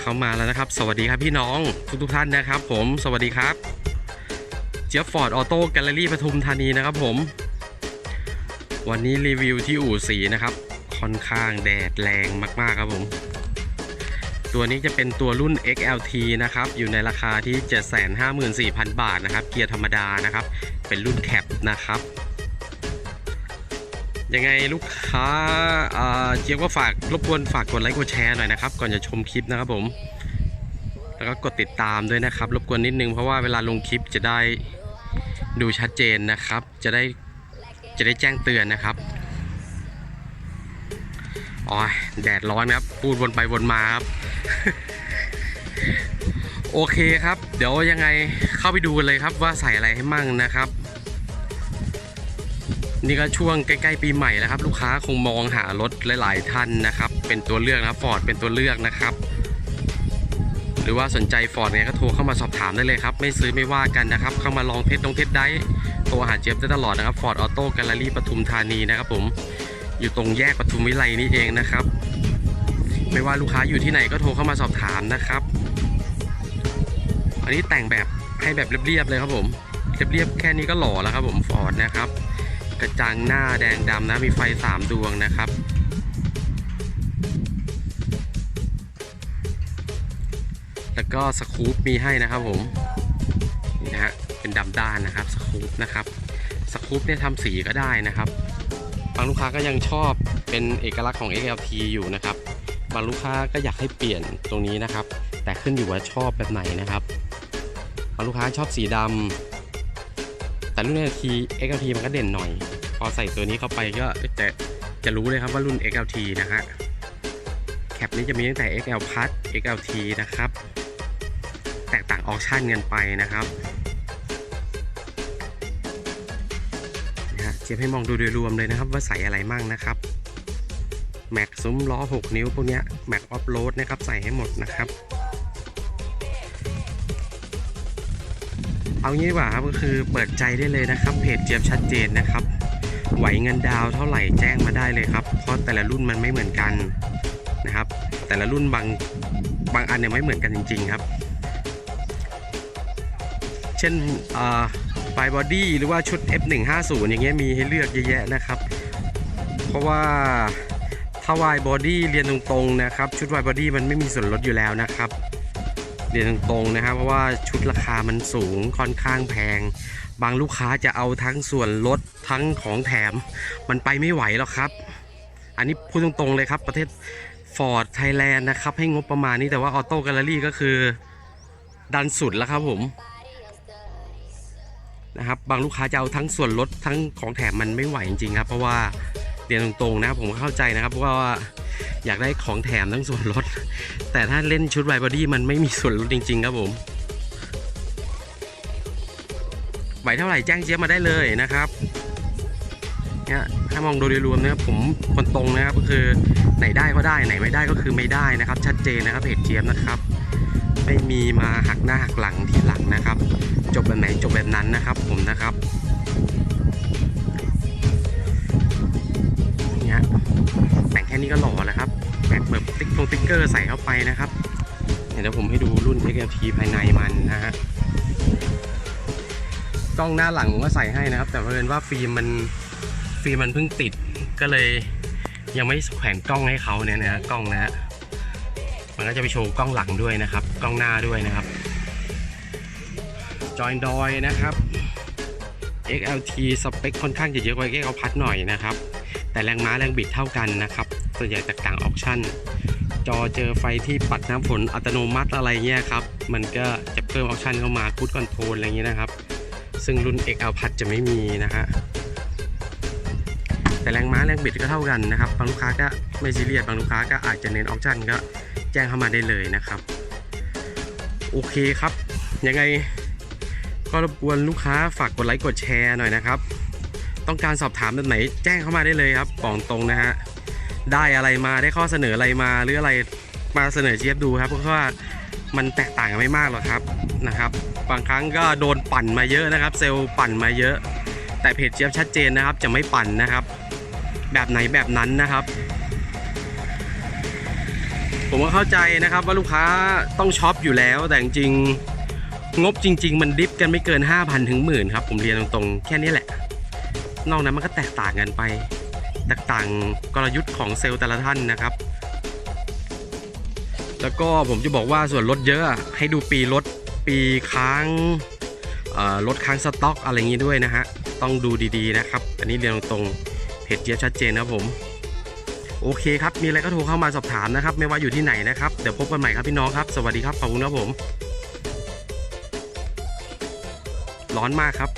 เข้ามาแล้วนะครับ สวัสดีครับพี่น้องทุกทุกท่านนะครับ ผมสวัสดีครับ เจี๊ยบฟอร์ดออโต้แกลเลอรี่ปทุมธานีนะครับผม วันนี้รีวิวที่อู่สีนะครับ ค่อนข้างแดดแรงมาก ๆ ครับผม ตัวนี้จะเป็นตัวรุ่น XLT นะครับ อยู่ในราคาที่ 754,000 บาทนะครับ เกียร์ธรรมดานะครับ เป็นรุ่นแคปนะครับ ยังไงลูกค้าเจี๊ยบก็ฝากรบกวนฝากกดไลค์กดแชร์หน่อยนะครับ ก่อนจะชมคลิปนะครับผม แล้วก็กดติดตามด้วยนะครับ รบกวนนิดนึงเพราะว่าเวลาลงคลิปจะได้ดูชัดเจนนะครับ จะได้จะได้แจ้งเตือนนะครับอ๋อแดดร้อนครับ พูดวนไปวนมาครับ โอเคครับ เดี๋ยวยังไงเข้าไปดูกันเลยครับว่าใส่อะไรให้มั่งนะครับ นี่ก็ช่วงใกล้ๆปีใหม่แล้วครับ ลูกค้าคงมองหารถหลายๆท่านนะครับ เป็นตัวเลือกนะฟอร์ดเป็นตัวเลือกนะครับ หรือว่าสนใจฟอร์ดเนี่ยก็โทรเข้ามาสอบถามได้เลยครับ ไม่ซื้อไม่ว่ากันนะครับ เข้ามาลองเทสตรงเทสได้โทรหาเจี๊ยบได้ตลอดนะครับฟอร์ดออโต้แกลเลอรี่ปทุมธานีนะครับผมอยู่ตรงแยกปทุมวิไลนี่เองนะครับ ไม่ว่าลูกค้าอยู่ที่ไหนก็โทรเข้ามาสอบถามนะครับ อันนี้แต่งแบบให้แบบเรียบๆเลยครับผมเรียบๆแค่นี้ก็หล่อแล้วครับผมฟอร์ดนะครับ กระจังหน้าแดงดำนะ มีไฟ3ดวงนะครับ แล้วก็สกู๊ปมีให้นะครับผม นี่นะฮะ เป็นดำด้านนะครับ สกู๊ปนะครับ สกู๊ปเนี่ยทำสีก็ได้นะครับบางลูกค้าก็ยังชอบเป็นเอกลักษณ์ของ XLT อยู่นะครับบางลูกค้าก็อยากให้เปลี่ยนตรงนี้นะครับ แต่ขึ้นอยู่ว่าชอบแบบไหนนะครับบางลูกค้าชอบสีดำ แต่รุ่น LT XLT มันก็เด่นหน่อย พอใส่ตัวนี้เข้าไปก็จะจะรู้เลยครับว่ารุ่น XLT นะฮะแคปนี้จะมีตั้งแต่ XL Plus XLT นะครับ แตกต่างออปชั่นกันไปนะครับนะฮะเจี๊ยบให้มองดูโดยรวมเลยนะครับว่าใส่อะไรมั่งนะครับแม็กซุ้มล้อ 6 นิ้วพวกนี้แม็กออฟโรดนะครับใส่ให้หมดนะครับ เอางี้ดีกว่าครับก็คือเปิดใจได้เลยนะครับ เพจเจี๊ยบชัดเจนนะครับ ไหวเงินดาวเท่าไหร่แจ้งมาได้เลยครับ เพราะแต่ละรุ่นมันไม่เหมือนกันนะครับ แต่ละรุ่นบางบางอันเนี่ยไม่เหมือนกันจริง ๆครับ เช่นไฟบอดี้หรือว่าชุด F150 อย่างเงี้ยมีให้เลือกเยอะแยะนะครับ เพราะว่าถ้าวายบอดี้เรียนตรงๆนะครับ ชุดวายบอดี้มันไม่มีส่วนลดอยู่แล้วนะครับ เรียนตรงๆนะครับ เพราะว่าชุดราคามันสูงค่อนข้างแพง บางลูกค้าจะเอาทั้งส่วนลดทั้งของแถม มันไปไม่ไหวหรอกครับ อันนี้พูดตรงๆเลยครับ ประเทศฟอร์ดไทยแลนด์นะครับ ให้งบประมาณนี้แต่ว่าออโต้แกลเลอรี่ก็คือดันสุดแล้วครับผมนะครับบางลูกค้าจะเอาทั้งส่วนลดทั้งของแถมมันไม่ไหวจริงๆครับ เพราะว่าเรียนตรงๆนะครับผมเข้าใจนะครับเพราะว่า อยากได้ของแถมทั้งส่วนลด แต่ถ้าเล่นชุดไวบอดี้มันไม่มีส่วนลดจริง ๆ ครับผมไหวเท่าไหร่แจ้งเจี๊ยบมาได้เลยนะครับเนี่ยถ้ามองโดยรวมนะครับผมคนตรงนะครับก็คือไหนได้ก็ได้ไหนไม่ได้ก็คือไม่ได้นะครับ ชัดเจนนะครับเพจเจี๊ยบนะครับ ไม่มีมาหักหน้าหักหลังที่หลังนะครับ จบแบบไหนจบแบบนั้นนะครับ ผมนะครับ แค่นี้ก็หล่อแล้วครับแม็กแบบติ๊กตรงติ๊กเกอร์ใส่เข้าไปนะครับเดี๋ยวผมให้ดูรุ่น XLT ภายในมันนะฮะกล้องหน้าหลังผมก็ใส่ให้นะครับ แต่เพราะเอิญว่าฟิล์มมันฟิล์มมันเพิ่งติดก็เลยยังไม่แขวนกล้องให้เขาเนี่ยนะฮะกล้องนะฮะมันก็จะไปโชว์กล้องหลังด้วยนะครับ กล้องหน้าด้วยนะครับจอยดอยนะครับ XLT สเปคค่อนข้างจะเยอะกว่า XL พัดหน่อยนะครับ แต่แรงม้าแรงบิดเท่ากันนะครับ ส่วนใหญ่แตกต่างออปชั่น จอเจอไฟที่ปัดน้ำฝนอัตโนมัติอะไรเงี้ยครับ มันก็จะเพิ่มออปชั่นเข้ามาคูดคอนโทรลอะไรเงี้ยนะครับ ซึ่งรุ่น XL พัดจะไม่มีนะฮะแต่แรงม้าแรงบิดก็เท่ากันนะครับ บางลูกค้าก็ไม่ซีเรียสบางลูกค้าก็อาจจะเน้นออปชั่นก็แจ้งเข้ามาได้เลยนะครับโอเคครับยังไงก็รบกวนลูกค้าฝากกดไลค์กดแชร์หน่อยนะครับ ต้องการสอบถามแบบไหนแจ้งเข้ามาได้เลยครับบอกตรงนะฮะได้อะไรมาได้ข้อเสนออะไรมาหรืออะไรมาเสนอเจี๊ยบดูครับเพราะว่ามันแตกต่างกันไม่มากหรอกครับนะครับ บางครั้งก็โดนปั่นมาเยอะนะครับ เซลล์ปั่นมาเยอะ แต่เพจเจี๊ยบชัดเจนนะครับ จะไม่ปั่นนะครับ แบบไหนแบบนั้นนะครับ ผมก็เข้าใจนะครับว่าลูกค้าต้องช็อปอยู่แล้วแต่จริงงบจริง ๆ มันดิฟกันไม่เกิน 5,000ถึงหมื่นครับผมเรียนตรงๆแค่นี้แหละ นอกนั้นมันก็แตกต่างกันไป แตกต่างกลยุทธ์ของเซลล์แต่ละท่านนะครับ แล้วก็ผมจะบอกว่าส่วนลดเยอะให้ดูปีลดปีค้างลดค้างสต็อกอะไรอย่างนี้ด้วยนะฮะ ต้องดูดีๆนะครับ อันนี้เรียนตรงๆเพจเจี๊ยบชัดเจนนะผมโอเคครับ มีอะไรก็โทรเข้ามาสอบถามนะครับ ไม่ว่าอยู่ที่ไหนนะครับ เดี๋ยวพบกันใหม่ครับพี่น้องครับ สวัสดีครับ ขอบคุณครับผม ร้อนมากครับ